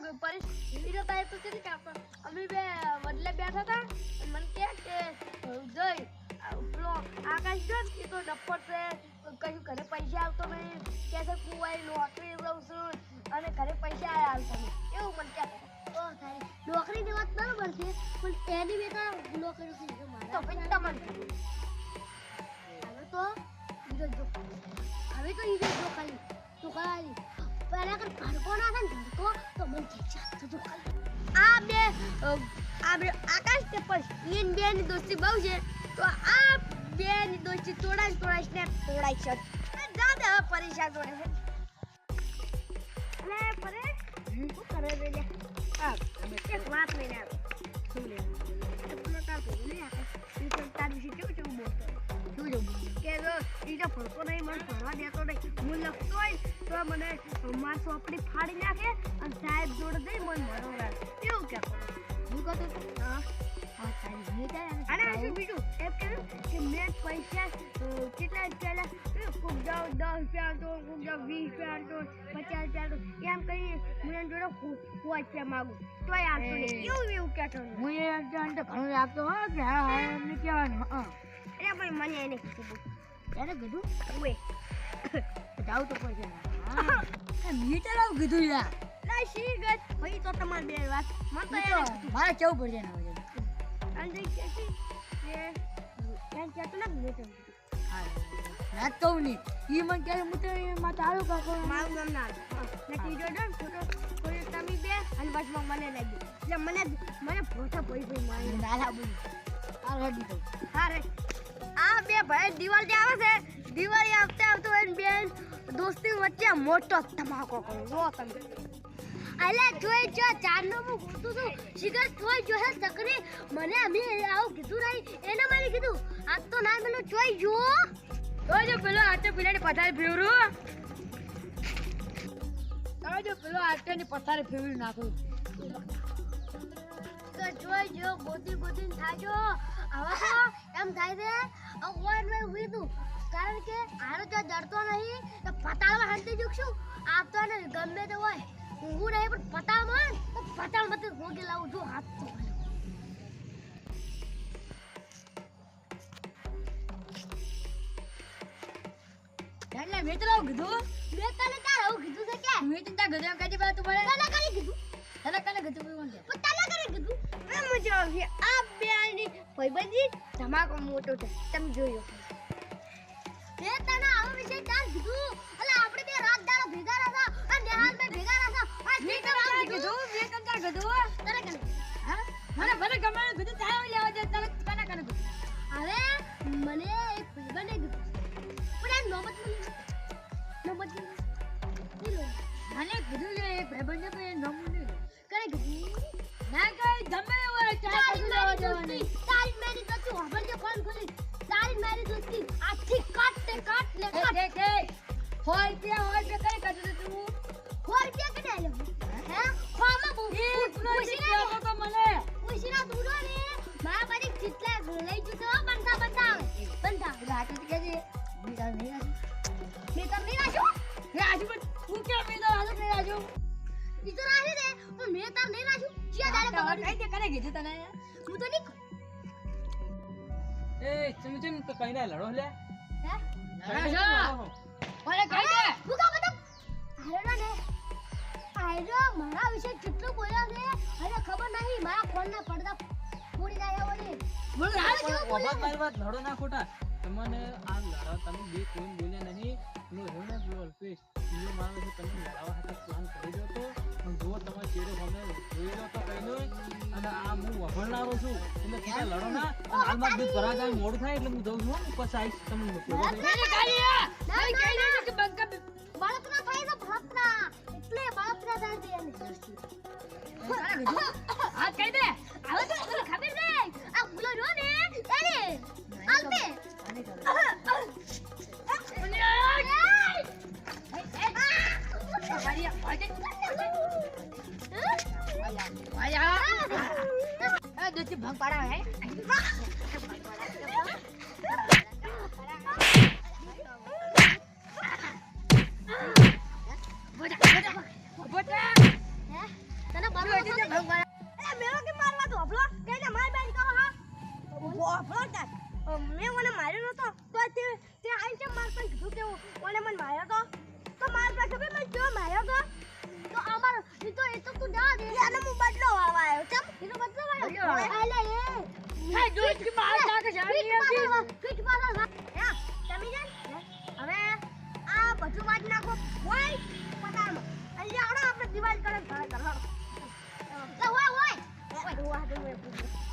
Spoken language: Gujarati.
હીરો તો છે ને કે અમે બે વડલે બેઠા હતા. મને કહે કે જોઈ પેલો આકાશ જો એ તો ડફર છે. કશું ઘરે પૈસા આવતો નહીં. કે છે કુવાઈ નોકરી લઉં છું. અને ઘરે પૈસા આયા આવતા નહીં. એવું મને કહેતા નોકરીની વાત ના છે પણ એની બેટા નોકરી છે તો પછી તમને હવે તો જો હવે તો ઈજો જો ખાલી. તું ખાલી. પહેલા કર ભડકો ના થાય ને ભડકો તો મને ખેંચા તો જો ખાલી આ બે આ બે આકાશ ને પરેશ ઈન બે ની દોસ્તી બહુ છે તો આ બે ની દોસ્તી તોડાય તોડાય ને તોડાઈ છે જા દે હવે પરેશાન જોડે છે અને પરેશ શું કરે વાત લઈને જો ઈ ભણતો નહીં મને ભણવા દેતો નહીં. હું લખતો હોય તો મને માર ચોપડી ફાડી નાખે અને સાહેબ જોડે જઈ મને ભણવા એવું કે હું કહું તો હા અને બીજું? એમ કહ્યું કે મેં પૈસા કેટલા પહેલા જાવ દસ રૂપિયા તો ખૂબ જાવ વીસ રૂપિયા તો પચાસ રૂપિયા તો. એમ કરી હું એની જોડે પહોંચવા માગું. તોય આપતો એવું એવું કહેતો. હું એ ઘણું આપતો હો કે હા હા એમને કહેવાનું હા. એટલે પણ મને એને કીધું. ત્યારે કીધું ઓએ જાવ તો પડશે હા. મીટર ચલાવ કીધું યાર. ના શી ગત ભાઈ તો તમાર બે વાત. મને તો કીધું. મારે કેવું પડશે ના હોય અને જઈ કે છે કે તો ના ને મેં ના તો નહીં. ઈ મને કે મુતે મા તારું કાકો મારું નામ ના આવે. ને ત્રીજો ડન ફોટો કોઈ તમે બે અને બસ મને લાગ્યું એટલે મને મને ફોટો ભોઈ ભોઈ મારી નાલા બોલી. આ રેડી તો હા રે આ બે ભાઈ દિવાળી આવે છે દિવાળી આવતે આવતો એને બેન દોસ્તી વચ્ચે મોટો ધમાકો કરો. તમે. અલે જોઈ જો ચારનો હું ગોતું છું. શિખર જોઈ જો હે સકરી મને અમે આવું કીધું નહીં. એને મને કીધું આજ તો ના પેલું જોઈ જો. જો પેલો આટો પેલાની પથારી ફેવરું. જો પેલો આટેની પથારી ફેરવી નાખું. તો જોઈ જો ગોતી ગોતી થાજો. હવે તો એમ થાય છે અગવાન મેં ઊભી કારણ કે હારો જો ડરતો નહીં તો પતાળમાં હાંતી જુકશું આપતો ને ગમે તે હોય ઊંઘું નહીં પણ પતાળમાં તો પતાળમાંથી ભોગી લાવું જો હાથ તો એટલે મેં તો કીધું. મેં તને તારું કીધું છે કે? મેં તને તાર કાઢી બાદ તું મને તને કીધું? તને કને કીધું કોણ છે પણ તને કરી કીધું આ મજા આવશે આ બેની ભાઈબંધી ધમાકો મોટો છે. તમે જોયો. મેં તને આવું વિશે તાર કીધું. એટલે આપણે બે રાત દાડો ભેગા રહ્યા અને નિહાલ મે ભેગા રહ્યા આ મેં તને કીધું. મેં કમ તાર કીધું. તને કને હા? મને ભલે ગમે તે કીધું તારે લેવા દે તને કને કને હવે મને એક ભાઈબંધે કીધું. પણ આ નોબત નોબત મને કીધું એક ભાઈબંધે પણ નોબત કરે કીધું? ના કઈ ગમે તાર નહીં રાખ્યું? જ્યાં દાડે તારે બગાડ્યું કઈ તે કને કીધું તને હું તો નહીં એ તમે કેમ તો કઈ ના લડો લે. હે? લડો છો? મને કહી દે. હું બધું આયરો ને. આયરો મારા વિશે કેટલું બોલ્યા છે અરે ખબર નહીં મારા ફોનના પડદા ફોડી નાખ્યા વળી બોલ હાલ કેવું બોલે વાત મારી લડો ના ખોટા. તમને આ લડો તમે બે કોઈ બોલ્યા નહીં. વભળનારો છું. તમે લડો ના. હાલમાં દૂધ ભરા જાય મોડું થાય એટલે હું જઉં છું પછી આવીશ તમને ભેગો થઈને. મેં કહી ના, મેં ના, દીધું કે બંકા બળતરા થાય છે બળતરા એટલે બળતરા થાય એને આ કહી દે. હવે તો તને ખબર દે આ ફૂલો રો ને એને આલતે આને કરો. મારી આજે એ દોસ્તી ભંગ પાડા Aduh, aduh, aduh.